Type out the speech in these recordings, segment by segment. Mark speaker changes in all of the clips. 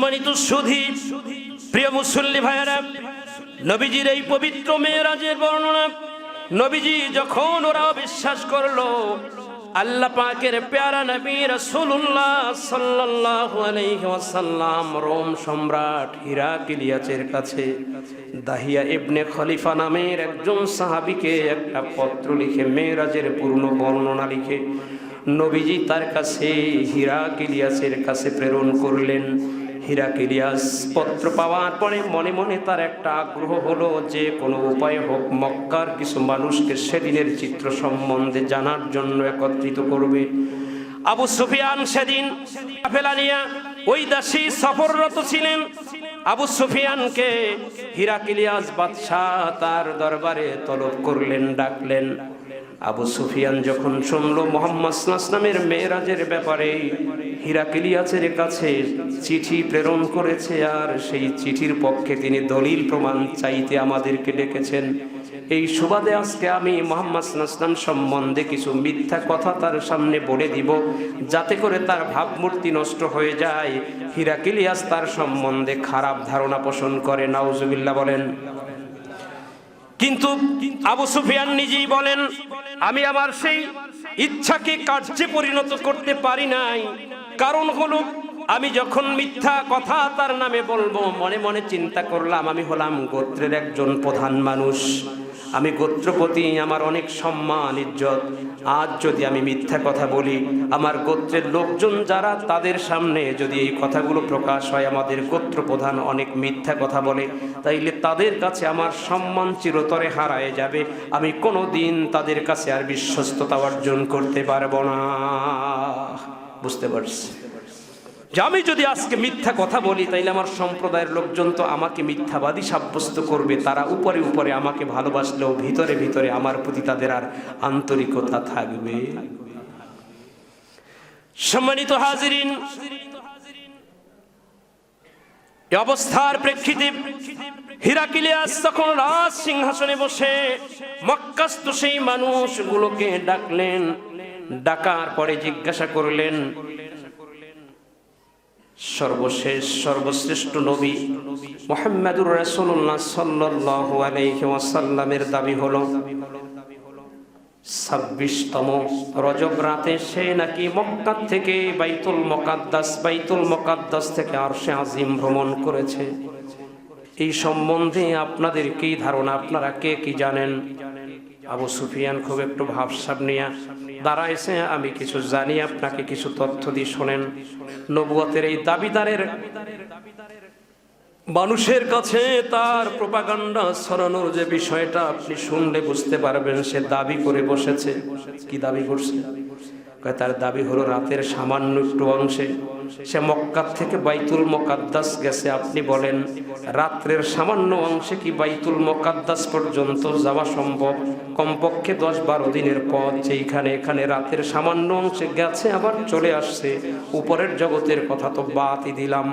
Speaker 1: সম্মানিত সুধী প্রিয় মুসল্লি ভাইয়েরা, নবীজির এই পবিত্র মেয়েরাজের বর্ণনা, নবীজি যখন ওরা বিশ্বাস করল, আল্লাহ পাকের প্যারা নবী রাসূলুল্লাহ সাল্লাল্লাহু আলাইহি ওয়াসাল্লাম রোম সম্রাট হিরাকিলিয়াসের কাছে, দাহিয়া ইবনে খলিফা নামের একজন সাহাবীকে একটা পত্র লিখে, মেয়েরাজের পূর্ণ বর্ণনা লিখে, নবীজি তার কাছে হিরাকিলিয়াসের কাছে প্রেরণ করলেন। হিরাকিলিয়াস পত্র পাওয়ার পরে মনে মনে তার একটা আগ্রহ হলো যে কোনো উপায় হোক মক্কার কিছু মানুষকে সেদিনের চিত্র সম্বন্ধে জানার জন্য একত্রিত করবে। আবু সুফিয়ান সেদিন কাফেলা নিয়ে ওই দাসী সফররত ছিলেন। আবু সুফিয়ানকে হিরাকিলিয়াস বাদশাহ তার দরবারে তলব করলেন, ডাকলেন। আবু সুফিয়ান যখন শুনল, মোহাম্মদ নামের মেয়েরাজের ব্যাপারে হিরাকিলিয়াসের কাছে, চিঠি প্রেরণ করেছে আর সেই চিঠির পক্ষে তিনি দলিল প্রমাণ চাইতে আমাদেরকে ডেকেছেন। এই সুবাদে আজকে আমি মোহাম্মদ নাসলাম সম্বন্ধে কিছু মিথ্যা কথা তার সামনে বলে দিব, যাতে করে তার ভাবমূর্তি নষ্ট হয়ে যায়। হিরাকিলিয়াস তার সম্বন্ধে খারাপ ধারণা পোষণ করে, নাউজুবিল্লাহ বলেন। কিন্তু আবু সুফিয়ান নিজেই বলেন, আমি আমার সেই ইচ্ছাকে কার্যে পরিণত করতে পারি নাই। কারণ হলো, আমি যখন মিথ্যা কথা তার নামে বলব, মনে মনে চিন্তা করলাম, আমি হলাম গোত্রের একজন প্রধান মানুষ। আমি গোত্রপতি, আমার অনেক সম্মান, ইজ্জত। আজ যদি আমি মিথ্যা কথা বলি, আমার গোত্রের লোকজন যারা, তাদের সামনে যদি এই কথাগুলো প্রকাশ হয়, আমাদের গোত্র প্রধান অনেক মিথ্যা কথা বলে, তাইলে তাদের কাছে আমার সম্মান চিরতরে হারায় যাবে। আমি কোনো দিন তাদের কাছে আর বিশ্বস্ততা অর্জন করতে পারব না। বুঝতে পারছি। যে আমি যদি আজকে মিথ্যা কথা বলি, তাইলে আমার সম্প্রদায়ের লোকজন তো আমাকে মিথ্যাবাদী সাব্যস্ত করবে। তারা উপরে উপরে আমাকে ভালোবাসলেও ভিতরে ভিতরে আমার প্রতি তাদের আর আন্তরিকতা থাকবে। সম্মানিত হাজিরিন অবস্থার প্রেক্ষিতে হিরাকিলিয়াস তখন রাজ সিংহাসনে বসে মক্কাস্ত সেই মানুষগুলোকে ডাকলেন ডাকার পরে জিজ্ঞাসা করলেন, সর্বশেষ, সর্বশ্রেষ্ঠ নবী মোহাম্মদুর রাসূলুল্লাহ সাল্লাল্লাহু আলাইহি ওয়াসাল্লামের দাবি হলো, ছাব্বিশতম রজব রাতে সে নাকি মক্কা থেকে বাইতুল মকাদ্দাস বাইতুল মকাদ্দাস থেকে আরশে আজিম ভ্রমণ করেছে। এই সম্বন্ধে আপনাদের কি ধারণা? আপনারা কে কি জানেন? আবু সুফিয়ান খুব একটু ভাবসাব নিয়ে দাঁড়াইছে আমি কিছু জানি আপনাকে কিছু তথ্য দিয়ে শোনেন। নবুয়তের এই দাবিদারের মানুষের কাছে তার প্রপাগান্ডা ছড়ানোর যে বিষয়টা আপনি শুনলে বুঝতে পারবেন, সে দাবি করে বসেছে। কি দাবি করছে? তার দাবি হলো রাতের সামান্য একটু অংশে। সে মক্কার থেকে বাইতুল মকাদ্দাস গেছে। আপনি বলেন, রাত্রের সামান্য অংশে কি বাইতুল মকাদ্দাস পর্যন্ত যাওয়া সম্ভব? কমপক্ষে দশ বারো দিনের পথ যেইখানে এখানে রাতের সামান্য অংশে গেছে, আবার চলে আসছে। উপরের জগতের কথা তো বাতই দিলাম।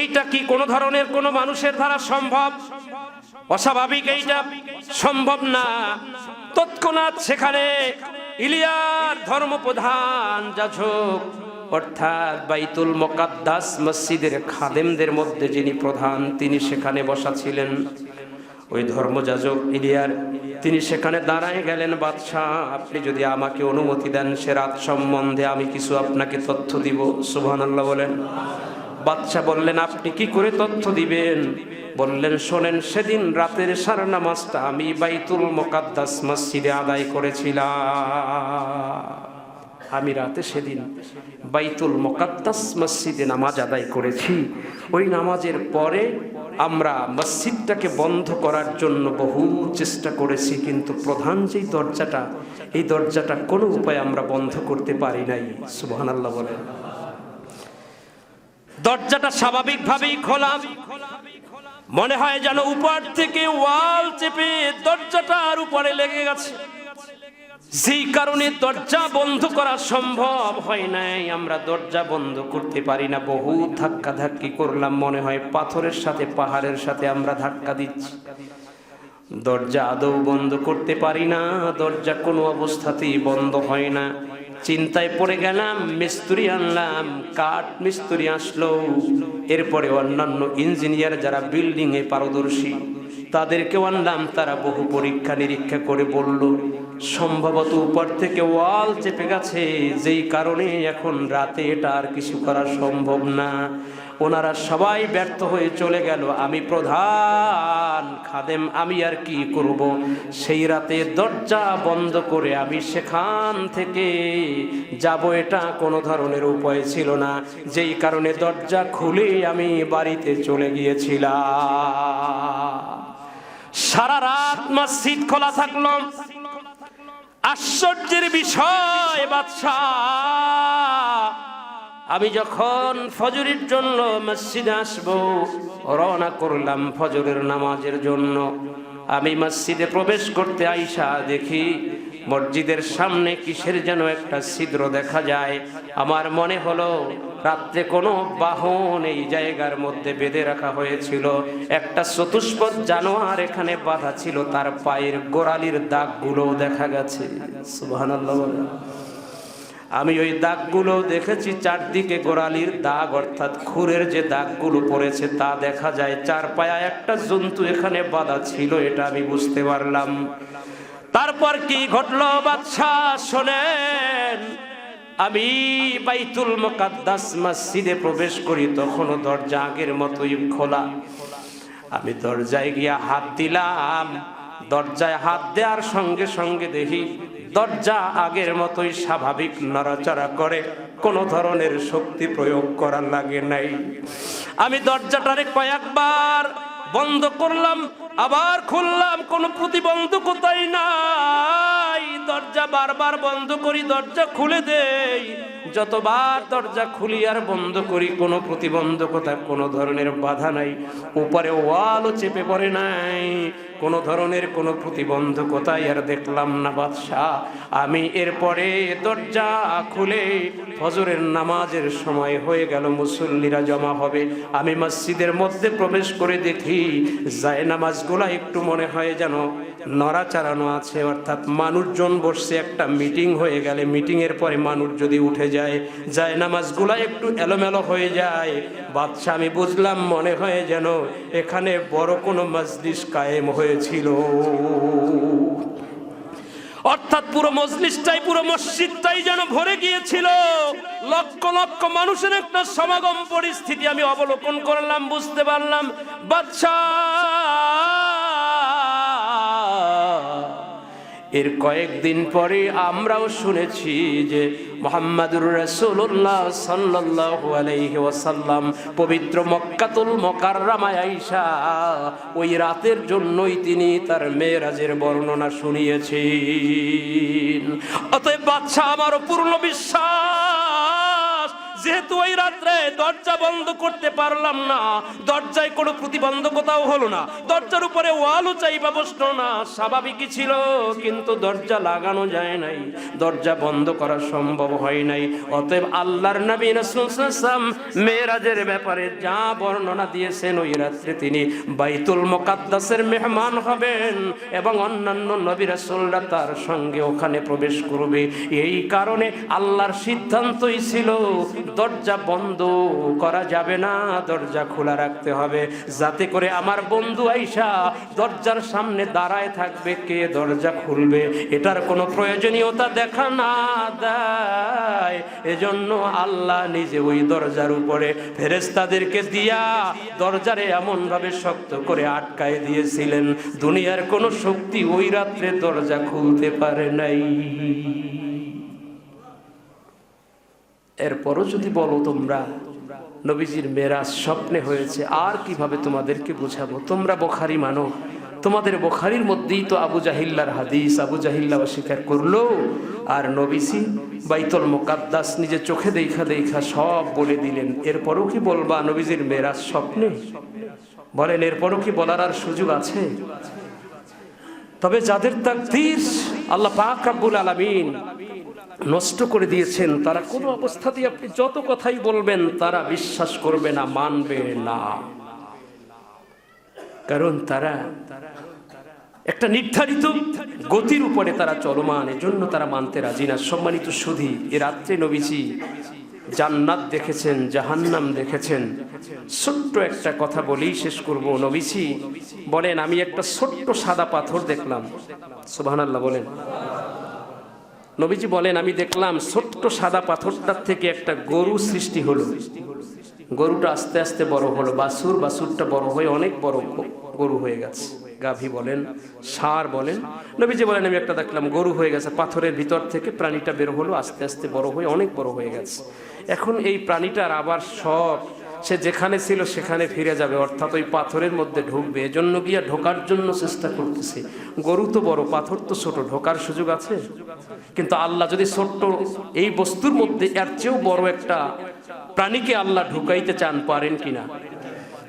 Speaker 1: এইটা কি কোনো ধরনের কোনো মানুষের দ্বারা সম্ভব? অস্বাভাবিক এইটা সম্ভব না। তৎক্ষণাৎ সেখানে ইলিয়ার ধর্মপ্রধান যাজক, অর্থাৎ বাইতুল মোকাদ্দাস মসজিদের খাদেমদের মধ্যে যিনি প্রধান, তিনি সেখানে বসা ছিলেন। ওই ধর্মযাজক ইলিয়ার তিনি সেখানে দাঁড়ায় গেলেন, বাদশাহ, আপনি যদি আমাকে অনুমতি দেন সে রাত সম্বন্ধে আমি কিছু আপনাকে তথ্য দিব। সুবহানাল্লাহ বলেন। বাদশা বললেন, আপনি কি করে তথ্য দিবেন? বললেন, শোনেন, সেদিন রাতের সারা নামাজটা আমি বাইতুল মোকাদ্দাস মসজিদে আদায় করেছিলাম। আমি রাতে সেদিন বাইতুল মোকাদ্দাস মসজিদে নামাজ আদায় করেছি। ওই নামাজের পরে আমরা মসজিদটাকে বন্ধ করার জন্য বহু চেষ্টা করেছি, কিন্তু প্রধান যেই দরজাটা, এই দরজাটা কোনো উপায়ে আমরা বন্ধ করতে পারি নাই। সুবহান আল্লাহ বলেন। দরজাটা স্বাভাবিকভাবেই খোলা। মনে হয় যেন উপর থেকে ওয়াল চেপে দরজাটার উপরে লেগে গেছে। সেই কারণে দরজা বন্ধ করা সম্ভব হয় নাই। আমরা দরজা বন্ধ করতে পারি না। বহু ধাক্কা ধাক্কি করলাম। মনে হয় পাথরের সাথে, পাহাড়ের সাথে আমরা ধাক্কা দিচ্ছি। দরজা আদৌ বন্ধ করতে পারি না, দরজা কোনো অবস্থাতেই বন্ধ হয় না। চিন্তায় পড়ে গেলাম, মিস্ত্রি আনলাম, কাঠ মিস্ত্রি আসলো। এরপরে অন্যান্য ইঞ্জিনিয়ার যারা বিল্ডিং এ পারদর্শী, তাদেরকেও আনলাম, তারা বহু পরীক্ষা নিরীক্ষা করে বলল, সম্ভবত উপর থেকে ওয়াল চেপে গেছে, যেই কারণে এখন রাতে এটা আর কিছু করা সম্ভব না। ওনারা সবাই ব্যর্থ হয়ে চলে গেল। আমি প্রধান, খাদেম, আমি আর কি করব? সেই রাতে দরজা বন্ধ করে আমি সেখান থেকে যাব, এটা কোনো ধরনের উপায় ছিল না। যেই কারণে দরজা খুলে আমি বাড়িতে চলে গিয়েছিলাম। সারা রাত মসজিদ খোলা থাকল। আশ্চর্যের বিষয়, বাদশাহ। আমি যখন ফজরের জন্য মসজিদে আসব, রওনা করলাম ফজরের নামাজের জন্য। আমি মসজিদে প্রবেশ করতে আইসা দেখি মসজিদের সামনে কিসের যেন একটা ছিদ্র দেখা যায়। আমার মনে হলো রাত্রে কোনো বাহন এই জায়গার মধ্যে বেঁধে রাখা হয়েছিল। একটা চতুষ্পদ জানোয়ার এখানে বাঁধা ছিল, তার পায়ের গোড়ালির দাগগুলো দেখা গেছে। সুবহানাল্লাহ। আমি ওই দাগগুলো দেখেছি চারদিকে গোড়ালির দাগ, অর্থাৎ খুরের যে দাগগুলো পড়েছে তা দেখা যায়। চার পায়া একটা জন্তু এখানে বাঁধা ছিল, এটা আমি বুঝতে পারলাম। তারপর কি ঘটলো বাদশাহ? শোনেন, আমি বাইতুল মুকাদ্দাস মসজিদে প্রবেশ করি, তখনও দরজা আগের মতোই খোলা। আমি দরজায় গিয়া হাত দিলাম। দরজায় হাত দেওয়ার সঙ্গে সঙ্গে দেখি দরজা আগের মতোই স্বাভাবিক, নড়াচড়া করে, কোনো ধরনের শক্তি প্রয়োগ করা লাগে নাই। আমি দরজাটারে কয়েকবার বন্ধ করলাম, আবার খুললাম, কোনো প্রতিবন্ধকতাই নাই। দরজা বারবার বন্ধ করি, দরজা খুলে দেই। যতবার দরজা খুলি আর বন্ধ করি, কোনো প্রতিবন্ধকতা, কোনো ধরনের বাধা নাই। উপরে ওয়ালও চেপে পড়ে নাই। কোনো ধরনের কোনো প্রতিবন্ধকতাই আর দেখলাম না বাদশাহ। আমি এরপরে দরজা খুলে ফজরের নামাজের সময় হয়ে গেল, মুসল্লিরা জমা হবে। আমি মসজিদের মধ্যে প্রবেশ করে দেখি, যায় নামাজগুলা একটু মনে হয় যেন নড়া চালানো আছে, অর্থাৎ মানুষজন বসছে একটা মিটিং হয়ে গেলে মিটিং এর পরে মানুষ যদি উঠে যায় যায় নামাজগুলা একটু এলোমেলো হয়ে যায়। বাদশা আমি বুঝলাম মনে হয় যেন এখানে বড় কোনো মজলিস কায়েম হয়েছিল। অর্থাৎ পুরো মজলিসটাই, পুরো মসজিদটাই যেন ভরে গিয়েছিল। লক্ষ লক্ষ মানুষের একটা সমাগম পরিস্থিতি আমি অবলোকন করলাম, বুঝতে পারলাম। বাদশাহ! এর কয়েকদিন পরে আমরাও শুনেছি যে মোহাম্মদুর রসুল্লাহ সাল্লাহ আলাইহি ওয়াসাল্লাম পবিত্র মক্কাতুল মুকাররমায় আইসা ওই রাতের জন্যই তিনি তার মেয়েরাজের বর্ণনা শুনিয়েছেন। অতএব বাচ্চা আমার পূর্ণ বিশ্বাস। যেহেতু ওই রাত্রে দরজা বন্ধ করতে পারলাম না, দরজায় কোনো প্রতিবন্ধকতাও হলো না, দরজার উপরে ওয়ালও চাইবা বসল না, স্বাভাবিকই ছিল, কিন্তু দরজা লাগানো যায় নাই, দরজা বন্ধ করা সম্ভব হয় নাই। অতএব আল্লাহর নবী রাসূলুল্লাহ মেরাজের ব্যাপারে যা বর্ণনা দিয়েছেন, ওই রাত্রে তিনি বাইতুল মুকাদ্দাসের মেহমান হবেন এবং অন্যান্য নবী রাসূলরা তার সঙ্গে ওখানে প্রবেশ করবে। এই কারণে আল্লাহর সিদ্ধান্তই ছিল দরজা বন্ধ করা যাবে না, দরজা খোলা রাখতে হবে। যাতে করে আমার বন্ধু আইসা দরজার সামনে দাঁড়ায় থাকবে, কে দরজা খুলবে, এটার কোনো প্রয়োজনীয়তা দেখা না দেয়। এজন্য আল্লাহ নিজে ওই দরজার উপরে ফেরেস্তাদেরকে দিয়া দরজারে এমন ভাবে শক্ত করে আটকায় দিয়েছিলেন। দুনিয়ার কোনো শক্তি ওই রাত্রে দরজা খুলতে পারে নাই। এরপরও যদি বলো তোমরা, নবীজির মেরাজ স্বপ্নে হয়েছে, আর কীভাবে তোমাদেরকে বোঝাবো? তোমরা বোখারি মানো। তোমাদের বোখারির মধ্যেই তো আবু জাহিল্লার হাদিস, আবু জাহিল্লা অস্বীকার করল। আর নবীজি বাইতল মোকাদ্দাস নিজে চোখে দেখা দেখা সব বলে দিলেন। এরপরও কি বলবা, নবীজির মেরাজ স্বপ্নে? বলেন, এরপরও কি বলার আর সুযোগ আছে? তবে যাদের তাকদীর, আল্লাহ পাক রাব্বুল আলামিন নষ্ট করে দিয়েছেন, তারা কোনো অবস্থাতেই আপনি যত কথাই বলবেন, তারা বিশ্বাস করবে না, মানবে না। কারণ তারা একটা নির্ধারিত গতির উপরে তারা চলমান, এজন্য তারা মানতে রাজি না। সম্মানিত সুধী, এ রাত্রে নবীজি জান্নাত দেখেছেন, জাহান্নাম দেখেছেন। ছোট্ট একটা কথা বলেই শেষ করব। নবীজি বলেন, আমি একটা ছোট্ট সাদা পাথর দেখলাম। সুবহানাল্লাহ বলেন। নবীজি বলেন, আমি দেখলাম ছোট্ট সাদা পাথরটার থেকে একটা গরু সৃষ্টি হলো। গরুটা আস্তে আস্তে বড় হলো। বাসুর বাসুরটা বড় হয়ে অনেক বড় গরু হয়ে গেছে। গাভী বলেন সার বলেন। নবীজি বলেন, আমি একটা দেখলাম গরু হয়ে গেছে। পাথরের ভিতর থেকে প্রাণীটা বের হলো, আস্তে আস্তে বড় হয়ে অনেক বড় হয়ে গেছে। এখন এই প্রাণীটার আবার সব সে যেখানে ছিল সেখানে ফিরে যাবে, অর্থাৎ ওই পাথরের মধ্যে ঢুকবে। এজন্য গিয়া ঢোকার জন্য চেষ্টা করতেছে। গরু তো বড়, পাথর তো ছোট, ঢোকার সুযোগ আছে? কিন্তু আল্লাহ যদি ছোট্ট এই বস্তুর মধ্যে এর চেয়েও বড় একটা প্রাণীকে আল্লাহ ঢুকাইতে চান, পারেন কিনা?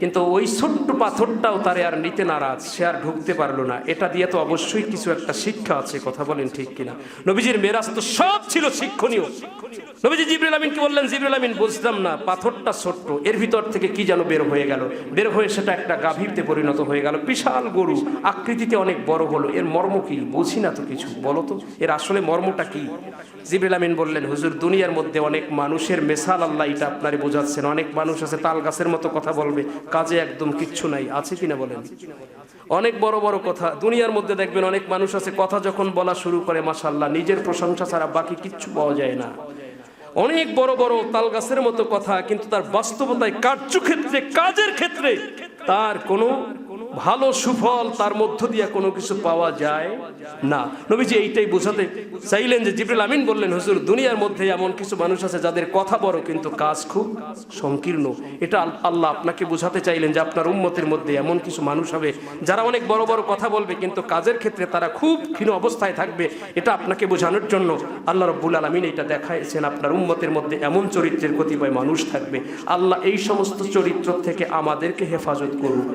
Speaker 1: কিন্তু ওই ছোট্ট পাথরটাও তারে আর নিতে নারাজ, সে আর ঢুকতে পারল না। এটা দিয়ে তো অবশ্যই কিছু একটা শিক্ষা আছে, কথা বলেন ঠিক কিনা। নবীজির মেরাজ তো সব ছিল শিক্ষণীয়। নবীজি জিবরুল আমিনকে বললেন জিবরুল আমিন, বুঝলাম না, পাথরটা ছোট্ট, এর ভিতর থেকে কি যেন বের হয়ে গেল? বের হয়ে সেটা একটা গাভীরতে পরিণত হয়ে গেল। বিশাল গরু, আকৃতিতে অনেক বড় হলো। এর মর্ম কি? বুঝি না তো কিছু, বলো তো। এর আসলে মর্মটা কি? জিবরুল আমিন বললেন, হুজুর, দুনিয়ার মধ্যে অনেক মানুষের মেসাল আল্লাহ, এটা আপনারে বোঝাচ্ছেন। অনেক মানুষ আছে, তাল গাছের মতো কথা বলবে, কাজে একদম কিচ্ছু নাই। আছে কিনা বলেন? অনেক বড় বড় কথা। দুনিয়ার মধ্যে দেখবেন অনেক মানুষ আছে, কথা যখন বলা শুরু করে মাসাল্লাহ নিজের প্রশংসা ছাড়া বাকি কিচ্ছু পাওয়া যায় না। অনেক বড় বড় তাল গাছের মতো কথা, কিন্তু তার বাস্তবতায় কার্যক্ষেত্রে, কাজের ক্ষেত্রে তার কোনো ভালো সুফল তার মধ্য দিয়ে কোনো কিছু পাওয়া যায় না। নবীজি এইটাই বোঝাতে চাইলেন যে জিবরুল আমিন বললেন, হুজুর, দুনিয়ার মধ্যে এমন কিছু মানুষ আছে যাদের কথা বড় কিন্তু কাজ খুব সংকীর্ণ। এটা আল্লাহ আপনাকে বোঝাতে চাইলেন যে আপনার উম্মতের মধ্যে এমন কিছু মানুষ হবে যারা অনেক বড় বড় কথা বলবে কিন্তু কাজের ক্ষেত্রে তারা খুব ক্ষীণ অবস্থায় থাকবে। এটা আপনাকে বোঝানোর জন্য আল্লাহ রব্বুল আলমিন এটা দেখাইছেন, আপনার উম্মতের মধ্যে এমন চরিত্রের কতিপয় মানুষ থাকবে। আল্লাহ এই সমস্ত চরিত্র থেকে আমাদেরকে হেফাজত করুক।